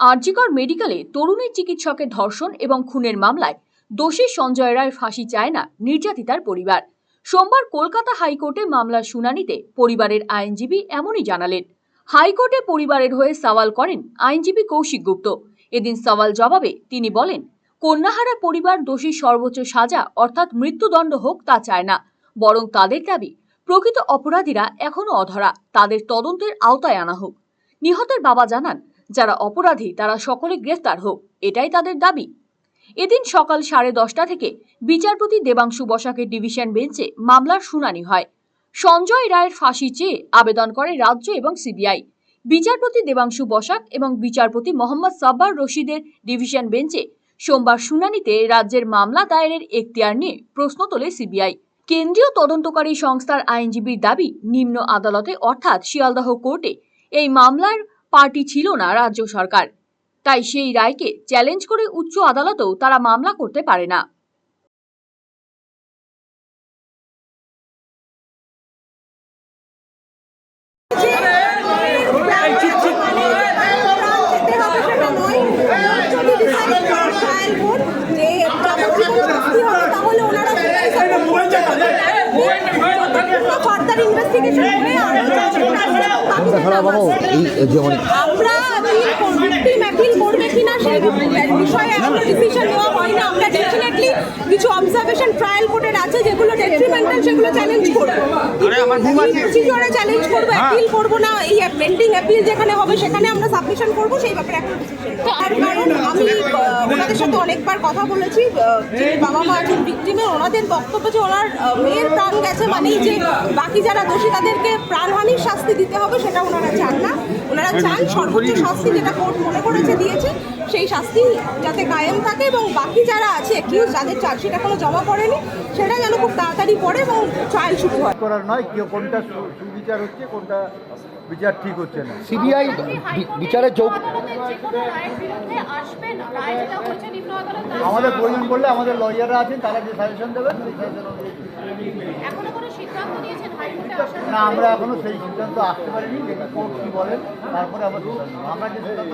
আরজিকর মেডিকেলে তরুণীর চিকিৎসকের ধর্ষণ এবং খুনের মামলায় দোষী সঞ্জয় রায় ফাঁসি চায় না নির্যাতিতার পরিবার। সোমবার কলকাতা হাইকোর্টে মামলার শুনানিতে পরিবারের আইনজীবী এমনই জানালেন। হাইকোর্টে পরিবারের হয়ে সওয়াল করেন আইনজীবী কৌশিক গুপ্ত। এদিন সওয়াল জবাবে তিনি বলেন, কন্যাহারা পরিবার দোষী সর্বোচ্চ সাজা অর্থাৎ মৃত্যুদণ্ড হোক তা চায় না। বরং তাদের দাবি, প্রকৃত অপরাধীরা এখনও অধরা, তাদের তদন্তের আওতায় আনা হোক। নিহতের বাবা জানান যারা অপরাধী, তারা সকলে গ্রেফতার হোক, এটাই তাদের দাবি। এদিন সকাল সাড়ে দশটা থেকে বিচারপতি দেবাংশু বসাকের ডিভিশন বেঞ্চে মামলার শুনানি হয়। সঞ্জয় রায়ের ফাঁসি চেয়ে আবেদন করে রাজ্য এবং সিবিআই। বিচারপতি দেবাংশু বসাক এবং বিচারপতি মোহাম্মদ সাব্বার রশিদের ডিভিশন বেঞ্চে সোমবার শুনানিতে রাজ্যের মামলা দায়েরের এখতিয়ার নিয়ে প্রশ্ন তোলে সিবিআই। কেন্দ্রীয় তদন্তকারী সংস্থার আইনজীবীর দাবি, নিম্ন আদালতে অর্থাৎ শিয়ালদাহ কোর্টে এই মামলার পার্টি ছিল না রাজ্য সরকার তাই সেই রায়কে চ্যালেঞ্জ করে উচ্চ আদালতেও তারা মামলা করতে পারে না ইনভেস্টিগেশন করে খারাপ বাবু এই যেমন আমরা অ্যাপিল করবে কিনা সেই বিষয়ে আমরা ডিসিশন নেওয়া হয় না আমরা ডেফিনেটলি কিছু ট্রায়াল কোর্টের আছে যেগুলো ডেট্রিমেন্টাল সেগুলো চ্যালেঞ্জ করব। প্রসিডিওরে চ্যালেঞ্জ করব অ্যাপিল করব না এই পেন্ডিং অ্যাপিল যেখানে হবে সেখানে আমরা সাবমিশন করব সেই ব্যাপারে এখন ডিসিশন তার কারণ আমি ওনাদের সাথে অনেকবার কথা বলেছি যিনি বাবা মা আছেন ভিক্টিমে ওনাদের বক্তব্য যে ওনার মেয়ের প্রাণ গেছে মানেই যে বাকি যারা দোষী তাদেরকে প্রাণহানির শাস্তি দিতে হবে সেটা ওনারা চান না। ওনারা চান সর্বোচ্চ শাস্তি যেটা কোর্ট মনে করেছে দিয়েছে। সেই শাস্তি যাতে কায়েম থাকে এবং বাকি যারা আছে কেউ যাদের চার্জশিট এখনও জমা করেনি সেটা যেন খুব তাড়াতাড়ি পড়ে এবং ট্রায়াল শুরু হয়। করার নয় কেউ কোনটা সুবিচার হচ্ছে কোনটা বিচার ঠিক হচ্ছে না। সিবিআই বিচারের চৌক আমাদের প্রয়োজন পড়লে আমাদের লয়াররা আছেন তারা যে সাজেশন দেবেন সেই সাজেশন না আমরা এখনও সেই সিদ্ধান্ত আসতে পারিনি যেটা কোর্ট কী বলেন তারপরে আমরা সিদ্ধান্ত আমরা যে সিদ্ধান্ত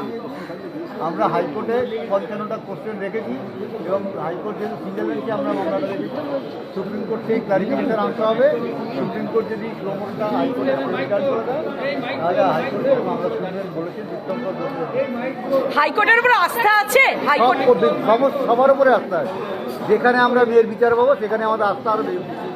আমরা হাইকোর্টে পঞ্চান্নটা কোশ্চেন রেখেছি এবং হাইকোর্ট যেহেতু সিঙ্গেল আমরা মামলাটা রেখেছি সুপ্রিম কোর্ট থেকে ক্লারিফিকেশন আনতে হবে। সুপ্রিম কোর্ট যদি ক্রমটা হাইকোর্টে তাহলে হাইকোর্টে মামলা শুনবেন বলেছেন হাইকোর্টের উপরে আস্থা আছে? হাইকোর্ট সবার উপরে আস্থা আছে। যেখানে আমরা বিয়ের বিচার পাবো সেখানে আমাদের আস্থা আরও